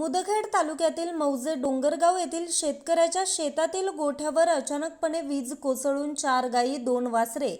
मुदखेड तालुक्यातील मौजे डोंगरगाव येथील शेतकऱ्याच्या शेतातील गोठ्यावर अचानकपणे वीज कोसळून चार गायी दोन वासरे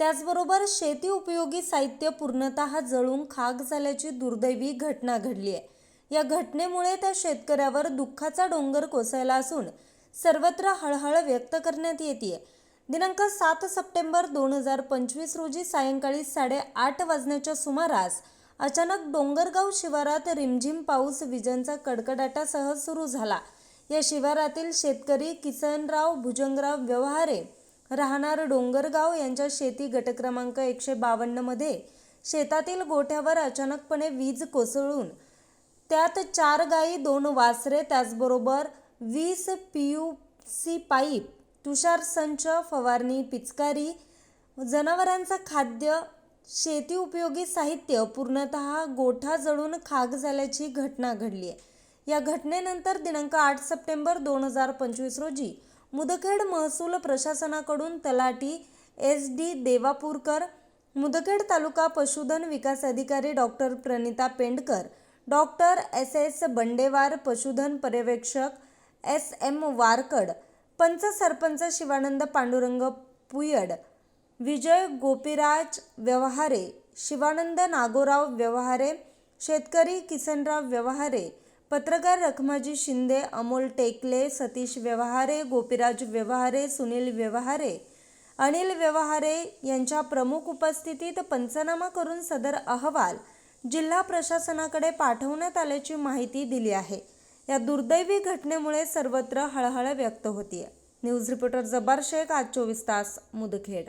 त्याचबरोबर शेती उपयोगी साहित्य पूर्णतः जळून खाक झाल्याची दुर्दैवी घटना घडली आहे. या घटनेमुळे त्या शेतकऱ्यावर दुःखाचा डोंगर कोसळला असून सर्वत्र हळहळ व्यक्त करण्यात येते दिनांक सात सप्टेंबर दोन हजार पंचवीस रोजी सायंकाळी साडेआठ वाजण्याच्या सुमारास अचानक डोंगरगाव शिवारात रिमझिम पाऊस विजांचा कडकडाटासह सुरू झाला. या शिवारातील शेतकरी किसनराव भुजंगराव व्यवहारे राहणार डोंगरगाव यांच्या शेती गटक्रमांक एकशे बावन्नमध्ये शेतातील गोठ्यावर अचानकपणे वीज कोसळून त्यात चार गायी दोन वासरे त्याचबरोबर वीस पी यू सी पाईप तुषार संच फवारणी पिचकारी जनावरांचं खाद्य शेती उपयोगी साहित्य पूर्णतः गोठा जळून खाक झाल्याची घटना घडली आहे. या घटनेनंतर दिनांक आठ सप्टेंबर दोन हजार पंचवीस रोजी मुदखेड महसूल प्रशासनाकडून तलाठी एस डी देवापूरकर मुदखेड तालुका पशुधन विकास अधिकारी doctor Pranita Pendkar doctor S S Bandewar पशुधन पर्यवेक्षक एस एम वारकड पंच सरपंच शिवानंद पांडुरंग पुयड विजय गोपीराज व्यवहारे शिवानंद नागोराव व्यवहारे शेतकरी किसनराव व्यवहारे पत्रकार रखमाजी शिंदे अमोल टेकले सतीश व्यवहारे गोपीराज व्यवहारे सुनील व्यवहारे अनिल व्यवहारे यांच्या प्रमुख उपस्थितीत पंचनामा करून सदर अहवाल जिल्हा प्रशासनाकडे पाठवण्यात आल्याची माहिती दिली आहे. या दुर्दैवी घटनेमुळे सर्वत्र हळहळ व्यक्त होतीये. न्यूज रिपोर्टर जबार शेख आज चोवीस तास मुदखेड.